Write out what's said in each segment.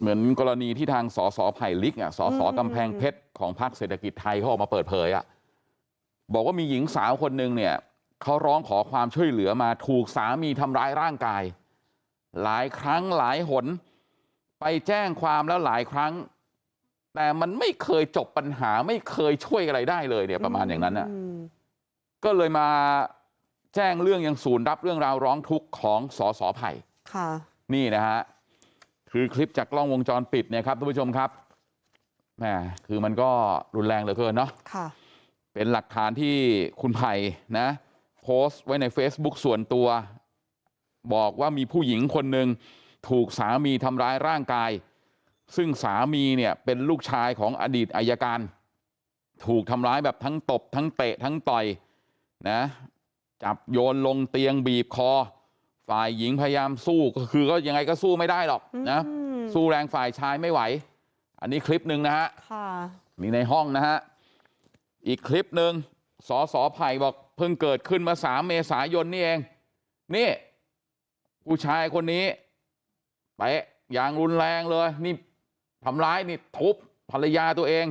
เหมือนกรณีที่ทางสสไผ่ลิกอะสสกำแพงเพชรของพรรคเศรษฐกิจไทยเขาออกมาเปิดเผยอะบอกว่ามีหญิงสาวคนหนึ่งเนี่ยเขาร้องขอความช่วยเหลือมาถูกสามีทำร้ายร่างกายหลายครั้งหลายหนไปแจ้งความแล้วหลายครั้งแต่มันไม่เคยจบปัญหาไม่เคยช่วยอะไรได้เลยเนี่ยประมาณอย่างนั้นอะอืมก็เลยมาแจ้งเรื่องยังศูนย์รับเรื่องราวร้องทุกข์ของสสไผ่ค่ะนี่นะฮะ คือคลิปจากกล้องวงจรปิดเนี่ยครับท่านผู้ชมครับแหมคือมันก็รุนแรงเหลือเกินเนาะค่ะเป็นหลักฐานที่คุณไผ่นะโพสต์ไว้ใน Facebook ส่วนตัวบอกว่ามีผู้หญิงคนหนึ่งถูกสามีทำร้ายร่างกายซึ่งสามีเนี่ยเป็นลูกชายของอดีตอายการถูกทำร้ายแบบทั้งตบทั้งเตะทั้งต่อยนะจับโยนลงเตียงบีบคอ ฝ่ายหญิงพยายามสู้ก็คือก็ยังไงก็สู้ไม่ได้หรอกนะอืมสู้แรงฝ่ายชายไม่ไหวอันนี้คลิปหนึ่งนะฮะค่ะนี่ในห้องนะฮะอีกคลิปหนึ่งสอสอไผ่บอกเพิ่งเกิดขึ้นมาสามเมษายนนี่เองนี่ผู้ชายคนนี้ไปอย่างรุนแรงเลยนี่ทำร้ายนี่ทุบภรรยาตัวเอง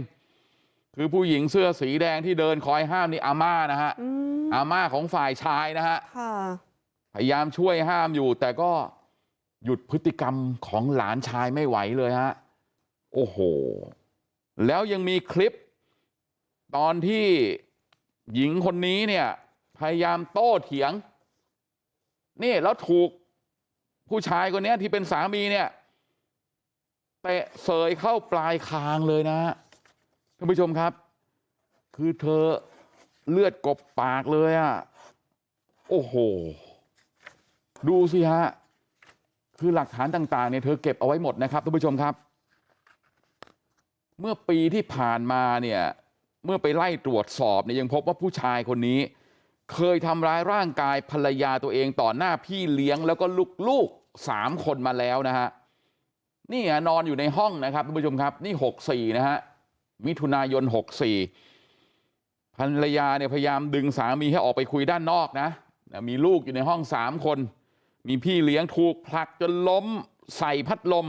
คือผู้หญิงเสื้อสีแดงที่เดินคอยห้ามนี่อาม่านะฮะอืมอาม่าของฝ่ายชายนะฮะค่ะ พยายามช่วยห้ามอยู่แต่ก็หยุดพฤติกรรมของหลานชายไม่ไหวเลยฮะโอ้โหแล้วยังมีคลิปตอนที่หญิงคนนี้เนี่ยพยายามโต้เถียงนี่แล้วถูกผู้ชายคนนี้ที่เป็นสามีเนี่ยเตะเสยเข้าปลายคางเลยนะท่านผู้ชมครับคือเธอเลือดกบปากเลยอะ่ะโอ้โห ดูสิฮะคือหลักฐานต่างๆเนี่ยเธอเก็บเอาไว้หมดนะครับท่านผู้ชมครับเมื่อปีที่ผ่านมาเนี่ยเมื่อไปไล่ตรวจสอบเนี่ยยังพบว่าผู้ชายคนนี้เคยทำร้ายร่างกายภรรยาตัวเองต่อหน้าพี่เลี้ยงแล้วก็ลูกๆสามคนมาแล้วนะฮะนี่นอนอยู่ในห้องนะครับท่านผู้ชมครับนี่หกสี่นะฮะมิถุนายนหกสี่ภรรยาเนี่ยพยายามดึงสามีให้ออกไปคุยด้านนอกนะมีลูกอยู่ในห้องสามคน มีพี่เลี้ยงถูกผลักจนล้มใส่พัดลม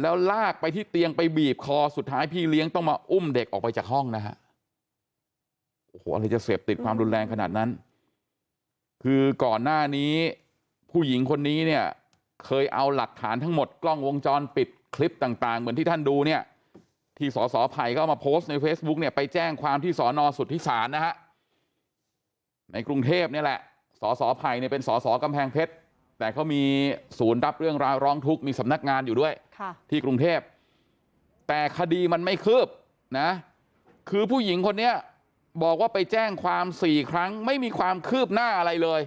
แล้วลากไปที่เตียงไปบีบคอสุดท้ายพี่เลี้ยงต้องมาอุ้มเด็กออกไปจากห้องนะฮะโอ้โหอะไรจะเสพติดความรุนแรงขนาดนั้นคือก่อนหน้านี้ผู้หญิงคนนี้เนี่ยเคยเอาหลักฐานทั้งหมดกล้องวงจรปิดคลิปต่างๆเหมือนที่ท่านดูเนี่ยที่สสไผ่ก็เอามาโพสต์ใน Facebook เนี่ยไปแจ้งความที่สอนอสุทธิสารนะฮะในกรุงเทพเนี่ยแหละ สสไผ่เนี่ยเป็นสสกำแพงเพชรแต่เขามีศูนย์รับเรื่องราวร้องทุกข์มีสำนักงานอยู่ด้วยค่ะที่กรุงเทพแต่คดีมันไม่คืบนะคือผู้หญิงคนเนี้ยบอกว่าไปแจ้งความสี่ครั้งไม่มีความคืบหน้าอะไรเลย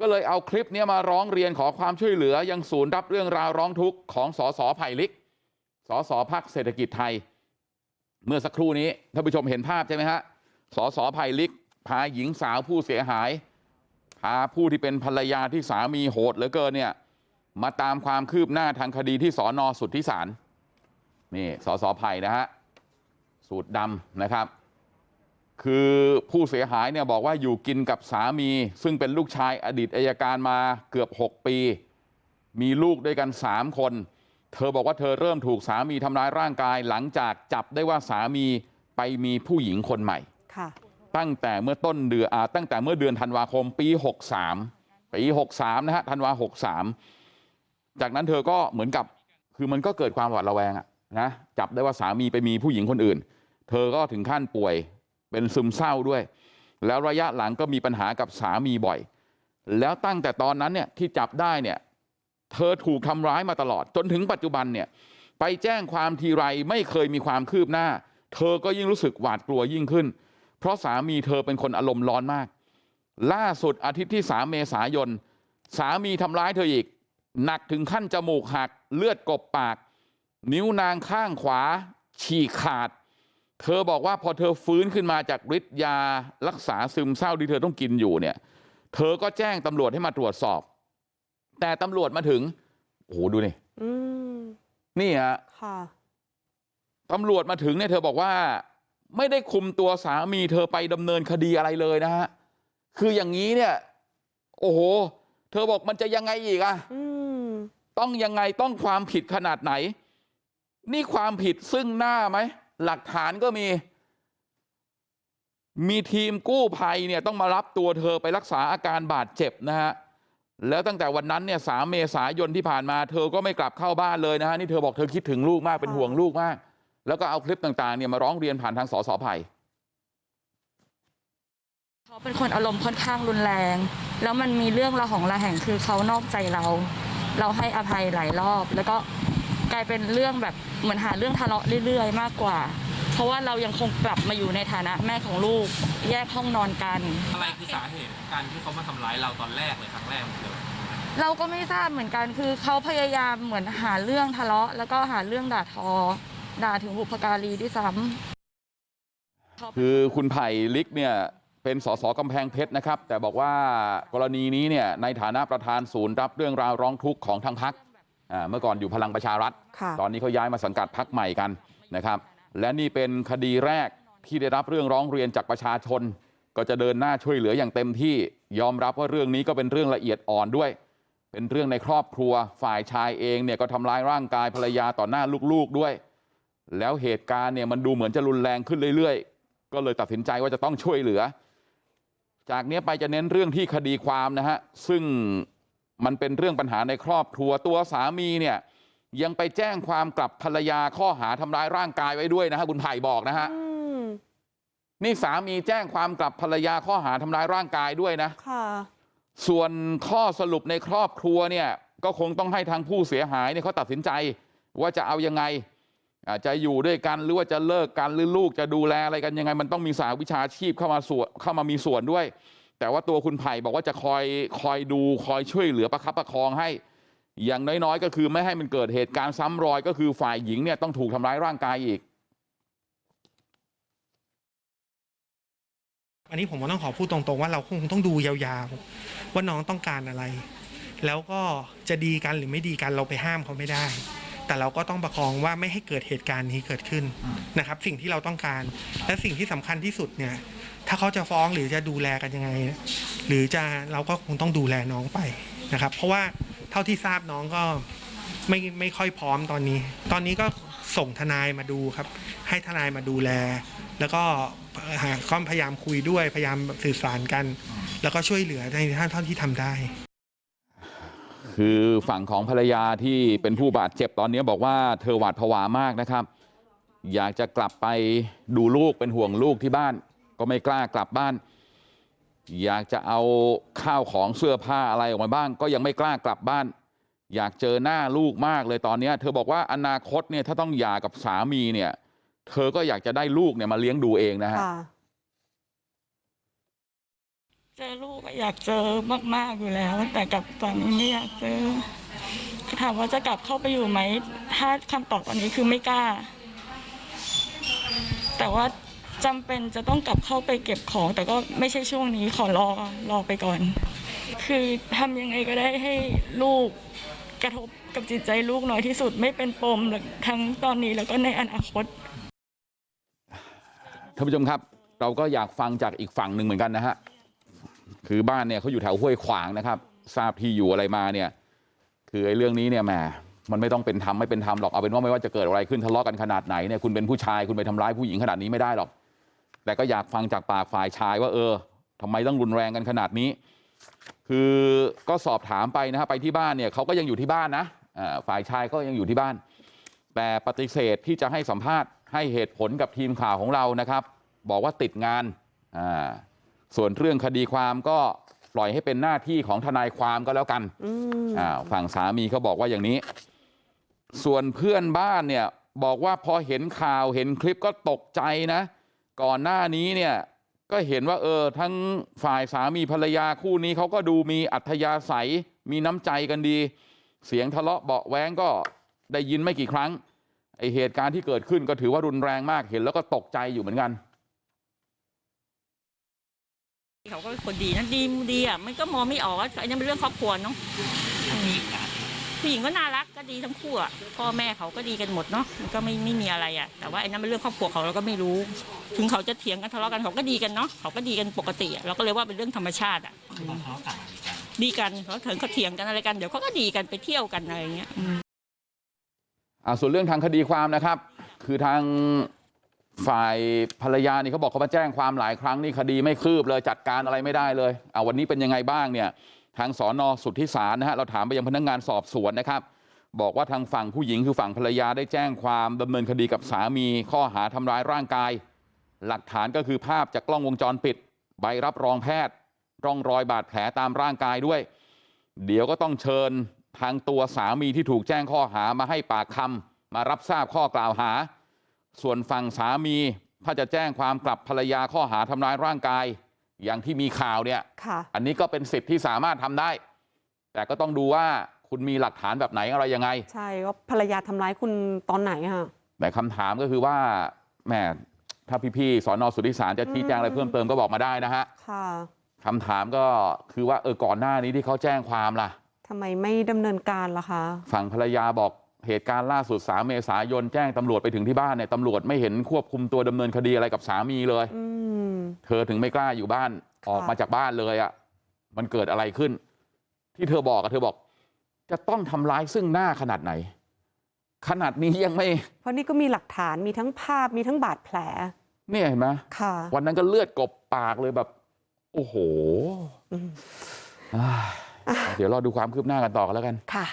ก็เลยเอาคลิปเนี้ยมาร้องเรียนขอความช่วยเหลือยังศูนย์รับเรื่องราวร้องทุกข์ของสสไผ่ลิกสสพักเศรษฐกิจไทย เมื่อสักครู่นี้ท่านผู้ชมเห็นภาพใช่ไหมฮะสสไผ่ลิกพาหญิงสาวผู้เสียหาย พาผู้ที่เป็นภรรยาที่สามีโหดเหลือเกินเนี่ยมาตามความคืบหน้าทางคดีที่สอนอสุทธิสารนี่สสไผ่นะฮะสูตรดำนะครับคือผู้เสียหายเนี่ยบอกว่าอยู่กินกับสามีซึ่งเป็นลูกชายอดีตอายการมาเกือบ6ปีมีลูกด้วยกัน3คน เธอบอกว่าเธอเริ่มถูกสามีทำร้ายร่างกายหลังจากจับได้ว่าสามีไปมีผู้หญิงคนใหม่ค่ะ ตั้งแต่เมื่อต้นเดือนอ่าตั้งแต่เมื่อเดือนธันวาคมปี63ปี63นะฮะธันวา63จากนั้นเธอก็เหมือนกับคือมันก็เกิดความหวาดระแวงอะนะจับได้ว่าสามีไปมีผู้หญิงคนอื่นเธอก็ถึงขั้นป่วยเป็นซึมเศร้าด้วยแล้วระยะหลังก็มีปัญหากับสามีบ่อยแล้วตั้งแต่ตอนนั้นเนี่ยที่จับได้เนี่ยเธอถูกทำร้ายมาตลอดจนถึงปัจจุบันเนี่ยไปแจ้งความทีไรไม่เคยมีความคืบหน้าเธอก็ยิ่งรู้สึกหวาดกลัวยิ่งขึ้น เพราะสามีเธอเป็นคนอารมณ์ร้อนมากล่าสุดอาทิตย์ที่3เมษายนสามีทำร้ายเธออีกหนักถึงขั้นจมูกหักเลือดกบปากนิ้วนางข้างขวาฉีกขาดเธอบอกว่าพอเธอฟื้นขึ้นมาจากฤทธิ์ยารักษาซึมเศร้าที่เธอต้องกินอยู่เนี่ยเธอก็แจ้งตำรวจให้มาตรวจสอบแต่ตำรวจมาถึงโอ้โหดูนี่อืมนี่ฮะค่ะตำรวจมาถึงเนี่ยเธอบอกว่า ไม่ได้คุมตัวสามีเธอไปดำเนินคดีอะไรเลยนะฮะคืออย่างนี้เนี่ยโอ้โหเธอบอกมันจะยังไงอีกอะอืมต้องยังไงต้องความผิดขนาดไหนนี่ความผิดซึ่งหน้าไหมหลักฐานก็มีมีทีมกู้ภัยเนี่ยต้องมารับตัวเธอไปรักษาอาการบาดเจ็บนะฮะแล้วตั้งแต่วันนั้นเนี่ยสามเมษายนที่ผ่านมาเธอก็ไม่กลับเข้าบ้านเลยนะฮะนี่เธอบอกเธอคิดถึงลูกมากเป็นห่วงลูกมาก แล้วก็เอาคลิปต่างๆเนี่ยมาร้องเรียนผ่านทางสสภัยเขาเป็นคนอารมณ์ค่อนข้างรุนแรงแล้วมันมีเรื่องระหองระแหงคือเขานอกใจเราเราให้อภัยหลายรอบแล้วก็กลายเป็นเรื่องแบบเหมือนหาเรื่องทะเลาะเรื่อยๆมากกว่าเพราะว่าเรายังคงกลับมาอยู่ในฐานะแม่ของลูกแยกห้องนอนกันอะไร ด่าถึงบุพการีด้วยซ้ำคือคุณไผ่ลิกเนี่ยเป็นสสกำแพงเพชรนะครับ แต่บอกว่ากรณีนี้เนี่ยในฐานะประธานศูนย์รับเรื่องราวร้องทุกข์ของทางพักเมื่อก่อนอยู่พลังประชารัฐ ตอนนี้เขาย้ายมาสังกัดพักใหม่กันนะครับ และนี่เป็นคดีแรกที่ได้รับเรื่องร้องเรียนจากประชาชน ก็จะเดินหน้าช่วยเหลืออย่างเต็มที่ยอมรับว่าเรื่องนี้ก็เป็นเรื่องละเอียดอ่อนด้วย เป็นเรื่องในครอบครัวฝ่ายชายเองเนี่ยก็ทำร้ายร่างกายภรรยาต่อหน้าลูกๆด้วย แล้วเหตุการณ์เนี่ยมันดูเหมือนจะรุนแรงขึ้นเรื่อยๆก็เลยตัดสินใจว่าจะต้องช่วยเหลือจากนี้ไปจะเน้นเรื่องที่คดีความนะฮะซึ่งมันเป็นเรื่องปัญหาในครอบครัวตัวสามีเนี่ยยังไปแจ้งความกลับภรรยาข้อหาทำร้ายร่างกายไว้ด้วยนะฮะคุณไผ่บอกนะฮะอืมนี่สามีแจ้งความกลับภรรยาข้อหาทำร้ายร่างกายด้วยนะค่ะส่วนข้อสรุปในครอบครัวเนี่ยก็คงต้องให้ทางผู้เสียหายเนี่ยเขาตัดสินใจว่าจะเอายังไง อาจจะอยู่ด้วยกันหรือว่าจะเลิกกันหรือลูกจะดูแลอะไรกันยังไงมันต้องมีสาวิชาชีพเข้ามาส่วนเข้ามามีส่วนด้วยแต่ว่าตัวคุณไผ่บอกว่าจะคอยคอยดูคอยช่วยเหลือประคับประคองให้อย่างน้อยๆก็คือไม่ให้มันเกิดเหตุการณ์ซ้ำรอยก็คือฝ่ายหญิงเนี่ยต้องถูกทำร้ายร่างกายอีกอันนี้ผมก็ต้องขอพูดตรงๆว่าเราคงต้องดูยาวๆว่าน้องต้องการอะไร แล้วก็จะดีกันหรือไม่ดีกันเราไปห้ามเขาไม่ได้ แต่เราก็ต้องประคองว่าไม่ให้เกิดเหตุการณ์นี้เกิดขึ้นนะครับ สิ่งที่เราต้องการ และสิ่งที่สำคัญที่สุดเนี่ย ถ้าเขาจะฟ้องหรือจะดูแลกันยังไง หรือจะเราก็คงต้องดูแลน้องไปนะครับ เพราะว่าเท่าที่ทราบน้องก็ไม่ไม่ค่อยพร้อมตอนนี้ ตอนนี้ก็ส่งทนายมาดูครับ ให้ทนายมาดูแล แล้วก็หาก็พยายามคุยด้วยพยายามสื่อสารกัน แล้วก็ช่วยเหลือในเท่าที่ทำได้ คือฝั่งของภรรยาที่เป็นผู้บาดเจ็บตอนนี้บอกว่าเธอหวาดผวามากนะครับอยากจะกลับไปดูลูกเป็นห่วงลูกที่บ้านก็ไม่กล้ากลับบ้านอยากจะเอาข้าวของเสื้อผ้าอะไรออกมาบ้างก็ยังไม่กล้ากลับบ้านอยากเจอหน้าลูกมากเลยตอนนี้เธอบอกว่าอนาคตเนี่ยถ้าต้องหย่ากับสามีเนี่ยเธอก็อยากจะได้ลูกเนี่ยมาเลี้ยงดูเองนะฮะค่ะ เจอลูกอยากเจอมาก ๆ อยู่แล้ว แต่กับตอนนี้ไม่อยากเจอถามว่าจะกลับเข้าไปอยู่ไหม ถ้าคำตอบตอนนี้คือไม่กล้า แต่ว่าจำเป็นจะต้องกลับเข้าไปเก็บของ แต่ก็ไม่ใช่ช่วงนี้ขอรอรอไปก่อน คือทำยังไงก็ได้ให้ลูกกระทบกับจิตใจลูกน้อยที่สุดไม่เป็นปมทั้งตอนนี้แล้วก็ในอนาคตท่านผู้ชมครับ เราก็อยากฟังจากอีกฝั่งหนึ่งเหมือนกันนะฮะ คือบ้านเนี่ยเขาอยู่แถวห้วยขวางนะครับทราบที่อยู่อะไรมาเนี่ยคือไอ้เรื่องนี้เนี่ยแหมมันไม่ต้องเป็นธรรมไม่เป็นธรรมหรอกเอาเป็นว่าไม่ว่าจะเกิดอะไรขึ้นทะเลาะกันขนาดไหนเนี่ยคุณเป็นผู้ชายคุณไปทำร้ายผู้หญิงขนาดนี้ไม่ได้หรอกแต่ก็อยากฟังจากปากฝ่ายชายว่าเออทำไมต้องรุนแรงกันขนาดนี้ คือก็สอบถามไปนะฮะไปที่บ้านเนี่ยเขาก็ยังอยู่ที่บ้านนะฝ่ายชายก็ยังอยู่ที่บ้าน แต่ปฏิเสธที่จะให้สัมภาษณ์ให้เหตุผลกับทีมข่าวของเรานะครับ บอกว่าติดงานอ่า ส่วนเรื่องคดีความก็ปล่อยให้เป็นหน้าที่ของทนายความก็แล้วกันอืมอ่าฝั่งสามีเขาบอกว่าอย่างนี้ส่วนเพื่อนบ้านเนี่ยบอกว่าพอเห็นข่าวเห็นคลิปก็ตกใจนะก่อนหน้านี้เนี่ยก็เห็นว่าเออทั้งฝ่ายสามีภรรยาคู่นี้เขาก็ดูมีอัธยาศัยมีน้ำใจกันดีเสียงทะเลาะเบาะแว้งก็ได้ยินไม่กี่ครั้งไอเหตุการณ์ที่เกิดขึ้นก็ถือว่ารุนแรงมากเห็นแล้วก็ตกใจอยู่เหมือนกัน เขาก็เป็นคนดีนะดีดีอะมันก็มองไม่ออกว่าอันนี้เป็นเรื่องครอบครัวเนาะผู้หญิงก็น่ารักก็ดีทั้งคู่อะพ่อแม่เขาก็ดีกันหมดเนาะมันก็ไม่ไม่มีอะไรอะ แต่ว่าอันนั้นเป็นเรื่องครอบครัวเขาเราก็ไม่รู้ ถึงเขาจะเถียงกันทะเลาะกันเขาก็ดีกันเนาะเขาก็ดีกันปกติอะเราก็เลยว่าเป็นเรื่องธรรมชาติอะดีกันเขาถึงเขาเถียงกันอะไรกันเดี๋ยวเขาก็ดีกันไปเที่ยวกันอะไรอย่างเงี้ยอืมอ่าส่วนเรื่องทางคดีความนะครับ คือทาง ฝ่ายภรรยานี่เขาบอกเขามาแจ้งความหลายครั้งนี่คดีไม่คืบเลยจัดการอะไรไม่ได้เลยเอาวันนี้เป็นยังไงบ้างเนี่ยทางสอนอสุทธิสารนะฮะเราถามไปยังพนักงานสอบสวนนะครับบอกว่าทางฝั่งผู้หญิงคือฝั่งภรรยาได้แจ้งความดำเนินคดีกับสามีข้อหาทำร้ายร่างกายหลักฐานก็คือภาพจากกล้องวงจรปิดใบรับรองแพทย์ร่องรอยบาดแผลตามร่างกายด้วยเดี๋ยวก็ต้องเชิญทางตัวสามีที่ถูกแจ้งข้อหามาให้ปากคำมารับทราบข้อกล่าวหา ส่วนฝั่งสามีถ้าจะแจ้งความกลับภรรยาข้อหาทำร้ายร่างกายอย่างที่มีข่าวเนี่ยค่ะอันนี้ก็เป็นสิทธิ์ที่สามารถทำได้แต่ก็ต้องดูว่าคุณมีหลักฐานแบบไหนอะไรยังไงใช่ว่าภรรยาทำร้ายคุณตอนไหนอะแต่คำถามก็คือว่าแหมถ้าพี่ๆสอนอสุทธิสารจะชี้แจงอะไรเพิ่มเติมก็บอกมาได้นะฮะค่ะคำถามก็คือว่าเออก่อนหน้านี้ที่เขาแจ้งความล่ะทำไมไม่ดำเนินการล่ะคะฝั่งภรรยาบอก เหตุการณ์ล่าสุด3เมษายนแจ้งตำรวจไปถึงที่บ้านเนี่ยตำรวจไม่เห็นควบคุมตัวดำเนินคดีอะไรกับสามีเลยอืมเธอถึงไม่กล้าอยู่บ้านค่ะออกมาจากบ้านเลยอะ่ะมันเกิดอะไรขึ้นที่เธอบอกอะเธอบอกจะต้องทำร้ายซึ่งหน้าขนาดไหนขนาดนี้ยังไม่เพราะนี่ก็มีหลักฐานมีทั้งภาพมีทั้งบาดแผลเนี่ยเห็นไหมค่ะวันนั้นก็เลือดกบปากเลยแบบโอ้โหอืมอ่าเดี๋ยวรอดูความคืบหน้ากันต่อกันแล้วกันค่ะ